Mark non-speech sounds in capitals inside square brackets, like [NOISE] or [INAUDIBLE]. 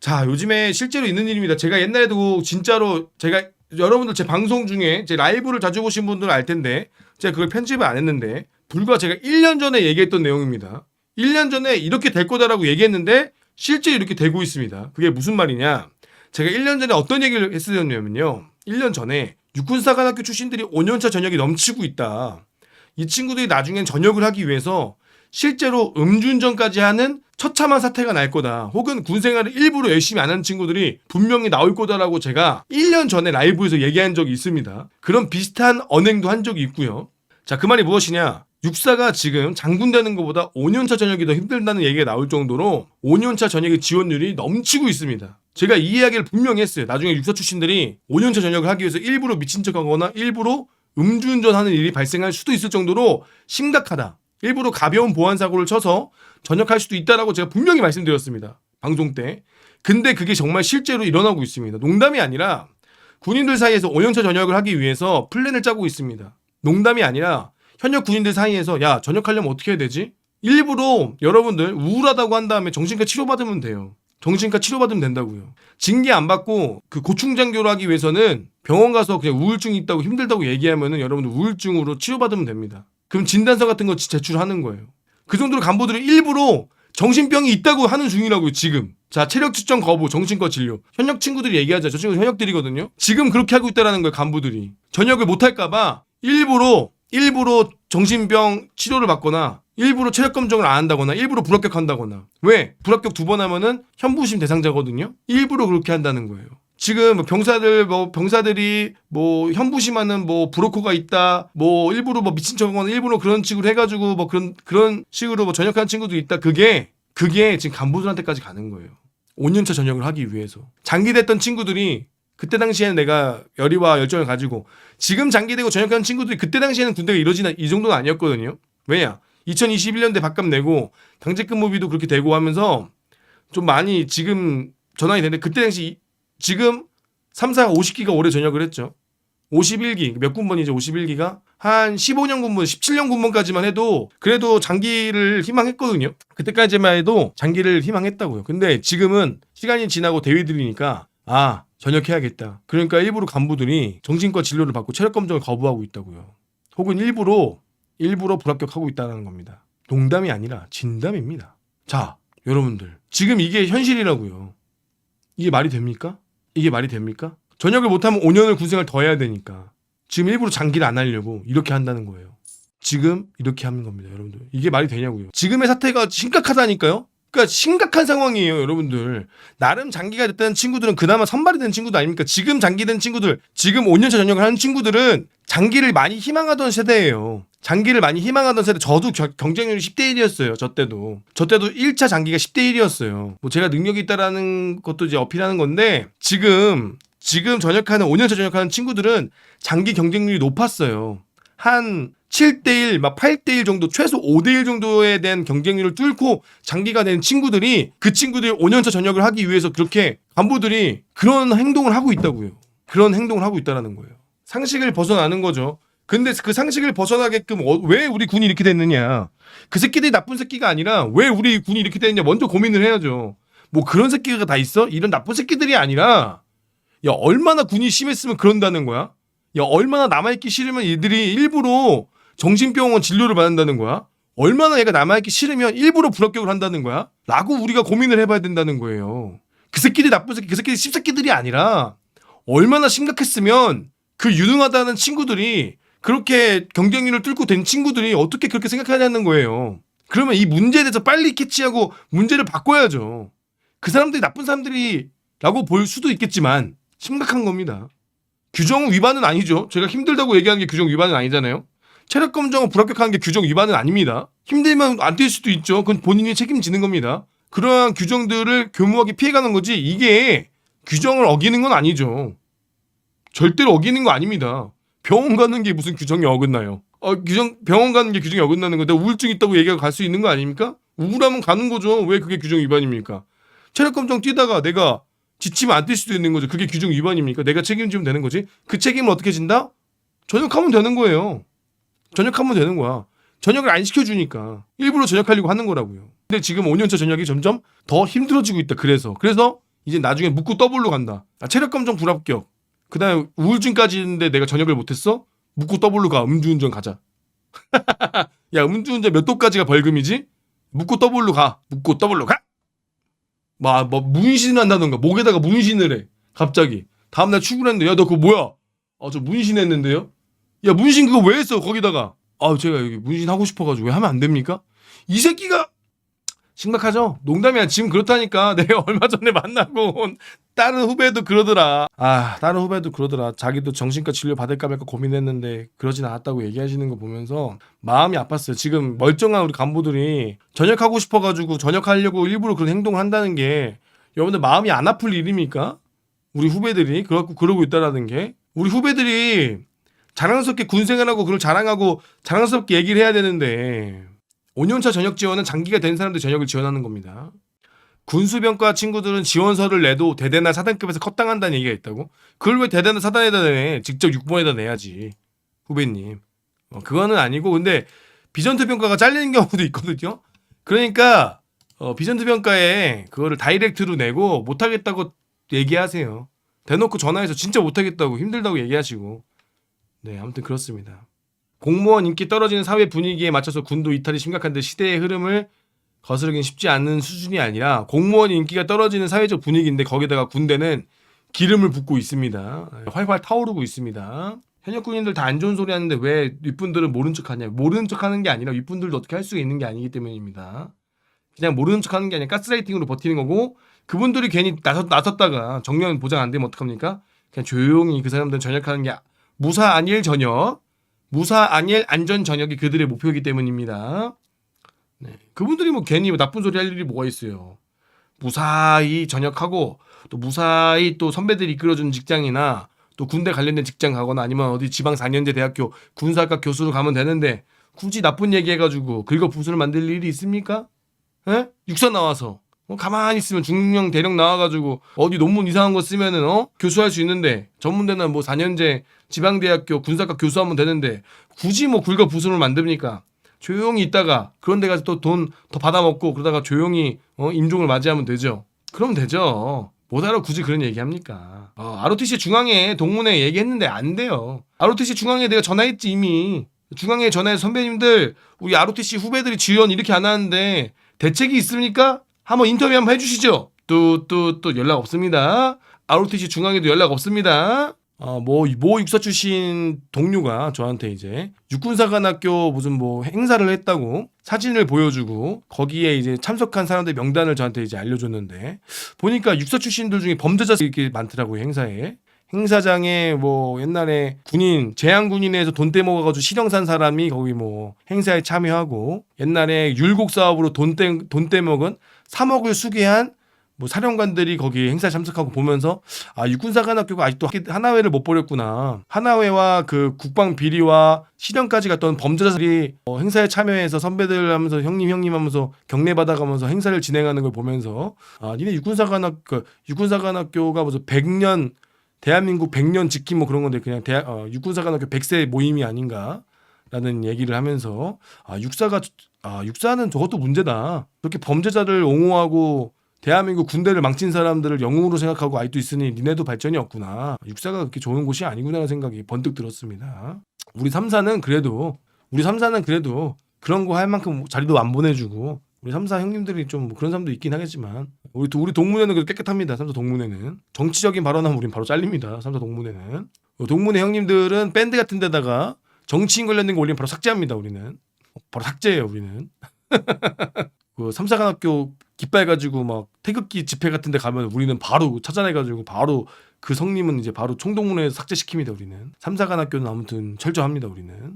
자, 요즘에 실제로 있는 일입니다. 제가 옛날에도 진짜로 제가 여러분들 제 방송 중에 제 라이브를 자주 보신 분들은 알 텐데 제가 그걸 편집을 안 했는데 불과 제가 1년 전에 얘기했던 내용입니다. 1년 전에 이렇게 될 거다라고 얘기했는데 실제 이렇게 되고 있습니다. 그게 무슨 말이냐? 제가 1년 전에 어떤 얘기를 했었냐면요. 1년 전에 육군사관학교 출신들이 5년차 전역이 넘치고 있다. 이 친구들이 나중엔 전역을 하기 위해서 실제로 음주운전까지 하는 처참한 사태가 날 거다. 혹은 군 생활을 일부러 열심히 안 하는 친구들이 분명히 나올 거다라고 제가 1년 전에 라이브에서 얘기한 적이 있습니다. 그런 비슷한 언행도 한 적이 있고요. 자, 그 말이 무엇이냐? 육사가 지금 장군 되는 것보다 5년차 전역이 더 힘들다는 얘기가 나올 정도로 5년차 전역의 지원율이 넘치고 있습니다. 제가 이 이야기를 분명히 했어요. 나중에 육사 출신들이 5년차 전역을 하기 위해서 일부러 미친 척 하거나 일부러 음주운전하는 일이 발생할 수도 있을 정도로 심각하다. 일부러 가벼운 보안 사고를 쳐서 전역할 수도 있다라고 제가 분명히 말씀드렸습니다. 방송 때. 근데 그게 정말 실제로 일어나고 있습니다. 농담이 아니라 군인들 사이에서 5년차 전역을 하기 위해서 플랜을 짜고 있습니다. 농담이 아니라 현역 군인들 사이에서 야 전역하려면 어떻게 해야 되지? 일부러 여러분들 우울하다고 한 다음에 정신과 치료받으면 돼요. 정신과 치료받으면 된다고요. 징계 안 받고 그 고충장교를 하기 위해서는 병원 가서 그냥 우울증이 있다고 힘들다고 얘기하면은 여러분들 우울증으로 치료받으면 됩니다. 그럼 진단서 같은 거 제출하는 거예요. 그 정도로 간부들이 일부러 정신병이 있다고 하는 중이라고요, 지금. 자, 체력 측정 거부, 정신과 진료. 현역 친구들이 얘기하자. 저 친구 현역들이거든요. 지금 그렇게 하고 있다라는 거예요, 간부들이. 전역을 못 할까봐 일부러, 일부러 정신병 치료를 받거나 일부러 체력 검정을 안 한다거나 일부러 불합격한다거나. 왜? 불합격 두 번 하면은 현부심 대상자거든요. 일부러 그렇게 한다는 거예요. 지금 뭐 병사들 뭐 병사들이 뭐 현부심하는 뭐 브로커가 있다 뭐 일부러 뭐 미친 척하거나 일부러 그런 식으로 해가지고 뭐 그런 그런 식으로 뭐 전역하는 친구도 있다. 그게 그게 지금 간부들한테까지 가는 거예요. 5년차 전역을 하기 위해서. 장기됐던 친구들이 그때 당시에는 내가 열의와 열정을 가지고 지금 장기되고 전역하는 친구들이 그때 당시에는 군대가 이러지나 이 정도는 아니었거든요. 왜냐? 2021년대 밥값 내고 당직근무비도 그렇게 되고 하면서 좀 많이 지금 전환이 되는데 그때 당시 지금 3, 4, 50기가 올해 전역을 했죠. 51기 몇 군번이죠? 51기가 한 15년 군번, 17년 군번까지만 해도 그래도 장기를 희망했거든요. 그때까지만 해도 장기를 희망했다고요. 근데 지금은 시간이 지나고 대위들이니까 아 전역해야겠다. 그러니까 일부러 간부들이 정신과 진료를 받고 체력 검정을 거부하고 있다고요. 혹은 일부러 일부러 불합격하고 있다는 겁니다. 농담이 아니라 진담입니다. 자, 여러분들 지금 이게 현실이라고요. 이게 말이 됩니까? 이게 말이 됩니까? 전역을 못하면 5년을 군생활 더 해야 되니까 지금 일부러 장기를 안 하려고 이렇게 한다는 거예요. 지금 이렇게 하는 겁니다, 여러분들. 이게 말이 되냐고요. 지금의 사태가 심각하다니까요. 그러니까 심각한 상황이에요, 여러분들. 나름 장기가 됐다는 친구들은 그나마 선발이 된 친구도 아닙니까? 지금 장기 된 친구들, 지금 5년차 전역을 하는 친구들은 장기를 많이 희망하던 세대예요. 장기를 많이 희망하던 세대. 저도 겨- 경쟁률이 10대 1이었어요. 저 때도. 저 때도 1차 장기가 10대 1이었어요. 뭐 제가 능력이 있다라는 것도 이제 어필하는 건데 지금 지금 전역하는 5년차 전역하는 친구들은 장기 경쟁률이 높았어요. 한 7대1, 막 8대1 정도, 최소 5대1 정도에 대한 경쟁률을 뚫고 장기가 된 친구들이 그 친구들이 5년차 전역을 하기 위해서 그렇게 간부들이 그런 행동을 하고 있다고요. 그런 행동을 하고 있다라는 거예요. 상식을 벗어나는 거죠. 근데 그 상식을 벗어나게끔 어- 왜 우리 군이 이렇게 됐느냐. 그 새끼들이 나쁜 새끼가 아니라 왜 우리 군이 이렇게 됐느냐 먼저 고민을 해야죠. 뭐 그런 새끼가 다 있어? 이런 나쁜 새끼들이 아니라 야 얼마나 군이 심했으면 그런다는 거야? 야 얼마나 남아있기 싫으면 얘들이 일부러 정신병원 진료를 받는다는 거야? 얼마나 얘가 남아있기 싫으면 일부러 불합격을 한다는 거야? 라고 우리가 고민을 해봐야 된다는 거예요. 그 새끼들이 나쁜 새끼, 그 새끼들이 씹새끼들이 아니라 얼마나 심각했으면 그 유능하다는 친구들이 그렇게 경쟁률을 뚫고 된 친구들이 어떻게 그렇게 생각하냐는 거예요. 그러면 이 문제에 대해서 빨리 캐치하고 문제를 바꿔야죠. 그 사람들이 나쁜 사람들이라고 볼 수도 있겠지만 심각한 겁니다. 규정 위반은 아니죠. 제가 힘들다고 얘기하는 게 규정 위반은 아니잖아요. 체력 검정을 불합격하는 게 규정 위반은 아닙니다. 힘들면 안 될 수도 있죠. 그건 본인이 책임지는 겁니다. 그러한 규정들을 교묘하게 피해가는 거지 이게 규정을 어기는 건 아니죠. 절대로 어기는 거 아닙니다. 병원 가는 게 무슨 규정이 어긋나요? 어, 규정 병원 가는 게 규정이 어긋나는 건데 우울증 있다고 얘기하고 갈 수 있는 거 아닙니까? 우울하면 가는 거죠. 왜 그게 규정 위반입니까? 체력 검정 뛰다가 내가 지치면 안 뛸 수도 있는 거죠. 그게 규정 위반입니까? 내가 책임지면 되는 거지. 그 책임을 어떻게 진다? 전역하면 되는 거예요. 전역하면 되는 거야. 전역을 안 시켜주니까 일부러 전역하려고 하는 거라고요. 근데 지금 5년차 전역이 점점 더 힘들어지고 있다. 그래서 그래서 이제 나중에 묻고 더블로 간다. 아, 체력 감정 불합격. 그다음에 우울증까지 있는데 내가 전역을 못했어? 묻고 더블로 가. 음주운전 가자. [LAUGHS] 야 음주운전 몇 도까지가 벌금이지? 묻고 더블로 가. 묻고 더블로 가. 막, 뭐 문신을 한다던가 목에다가 문신을 해. 갑자기. 다음날 출근했는데 야 너 그거 뭐야? 아저 문신했는데요. 야 문신 그거 왜 했어 거기다가? 아 제가 여기 문신 하고 싶어가지고 왜 하면 안 됩니까? 이 새끼가 심각하죠? 농담이야. 지금 그렇다니까. [LAUGHS] 내가 얼마 전에 만나고 온 다른 후배도 그러더라. 아, 다른 후배도 그러더라. 자기도 정신과 치료 받을까 말까 고민했는데 그러진 않았다고 얘기하시는 거 보면서 마음이 아팠어요. 지금 멀쩡한 우리 간부들이 전역하고 싶어가지고 전역하려고 일부러 그런 행동을 한다는 게 여러분들 마음이 안 아플 일입니까? 우리 후배들이 그렇고 그러고 있다라는 게 우리 후배들이 자랑스럽게 군 생활하고 그걸 자랑하고 자랑스럽게 얘기를 해야 되는데 5년차 전역 지원은 장기가 된 사람들 전역을 지원하는 겁니다. 군수병과 친구들은 지원서를 내도 대대나 사단급에서 컷당한다는 얘기가 있다고? 그걸 왜 대대나 사단에다 내? 직접 6번에다 내야지. 후배님. 어, 그거는 아니고 근데 비전투병과가 잘리는 경우도 있거든요. 그러니까 어, 비전투병과에 그거를 다이렉트로 내고 못하겠다고 얘기하세요. 대놓고 전화해서 진짜 못하겠다고 힘들다고 얘기하시고. 네, 아무튼 그렇습니다. 공무원 인기 떨어지는 사회 분위기에 맞춰서 군도 이탈이 심각한 데 시대의 흐름을 거스르긴 쉽지 않은 수준이 아니라 공무원 인기가 떨어지는 사회적 분위기인데 거기다가 군대는 기름을 붓고 있습니다. 활활 타오르고 있습니다. 현역 군인들 다 안 좋은 소리 하는데 왜 윗분들은 모른 척 하냐? 모르는 척 하는 게 아니라 윗분들도 어떻게 할 수가 있는 게 아니기 때문입니다. 그냥 모르는 척 하는 게 아니라 가스라이팅으로 버티는 거고 그분들이 괜히 나섰, 나섰다가 정년 보장 안 되면 어떡합니까? 그냥 조용히 그 사람들은 전역하는 게 무사 안일 전역 무사 안일 안전 전역이 그들의 목표이기 때문입니다. 네. 그분들이 뭐 괜히 뭐 나쁜 소리 할 일이 뭐가 있어요. 무사히 전역하고 또 무사히 또 선배들이 이끌어준 직장이나 또 군대 관련된 직장 가거나 아니면 어디 지방 4년제 대학교 군사학과 교수로 가면 되는데 굳이 나쁜 얘기 해가지고 긁어 부수를 만들 일이 있습니까? 에? 육사 나와서 어, 가만히 있으면 중령 대령 나와가지고 어디 논문 이상한 거 쓰면은 어 교수할 수 있는데 전문대나 뭐 4년제 지방대학교 군사학과 교수하면 되는데 굳이 뭐 굵어 부수를 만듭니까? 조용히 있다가 그런 데 가서 또 돈 더 받아먹고 그러다가 조용히 어, 임종을 맞이하면 되죠. 그럼 되죠. 뭐하러 굳이 그런 얘기합니까? 어, ROTC 중앙에 동문회 얘기했는데 안 돼요. ROTC 중앙에 내가 전화했지 이미. 중앙에 전화해서 선배님들 우리 ROTC 후배들이 지원 이렇게 안 하는데 대책이 있습니까? 한번 인터뷰 한번 해주시죠. 또또또 연락 없습니다. ROTC 중앙에도 연락 없습니다. 어, 뭐, 모 육사 출신 동료가 저한테 이제 육군사관학교 무슨 뭐 행사를 했다고 사진을 보여주고 거기에 이제 참석한 사람들 명단을 저한테 이제 알려줬는데 보니까 육사 출신들 중에 범죄자 이렇게 많더라고요, 행사에. 행사장에 뭐 옛날에 군인 재향 군인에서 돈 떼먹어가지고 실형 산 사람이 거기 뭐 행사에 참여하고 옛날에 율곡 사업으로 돈떼돈 떼먹은 3억을 수개한 뭐 사령관들이 거기 행사에 참석하고 보면서 아 육군사관학교가 아직도 하나회를 못 버렸구나. 하나회와 그 국방 비리와 실형까지 갔던 범죄자들이 어, 행사에 참여해서 선배들 하면서 형님 형님 하면서 경례 받아가면서 행사를 진행하는 걸 보면서 아 니네 육군사관학 그 육군사관학교가 무슨 100년 대한민국 100년 지킴 뭐 그런 건데 그냥 대학 어, 육군사관학교 100세 모임이 아닌가라는 얘기를 하면서 아 육사가 아 육사는 저것도 문제다 그렇게 범죄자를 옹호하고 대한민국 군대를 망친 사람들을 영웅으로 생각하고 아직도 있으니 니네도 발전이 없구나. 육사가 그렇게 좋은 곳이 아니구나라는 생각이 번뜩 들었습니다. 우리 삼사는 그래도 우리 삼사는 그래도 그런 거 할 만큼 자리도 안 보내주고 우리 삼사 형님들이 좀뭐 그런 사람도 있긴 하겠지만 우리 우리 동문회는 그래도 깨끗합니다. 삼사 동문회는 정치적인 발언하면 우린 바로 잘립니다. 삼사 동문회는 동문회 형님들은 밴드 같은 데다가 정치인 관련된 거 올리면 바로 삭제합니다. 우리는 바로 삭제예요. 우리는 [LAUGHS] 그 삼사관학교 깃발 가지고 막 태극기 집회 같은 데 가면 우리는 바로 찾아내 가지고 바로 그 성님은 이제 바로 총동문회에서 삭제시킵니다 우리는 삼사관학교는 아무튼 철저합니다 우리는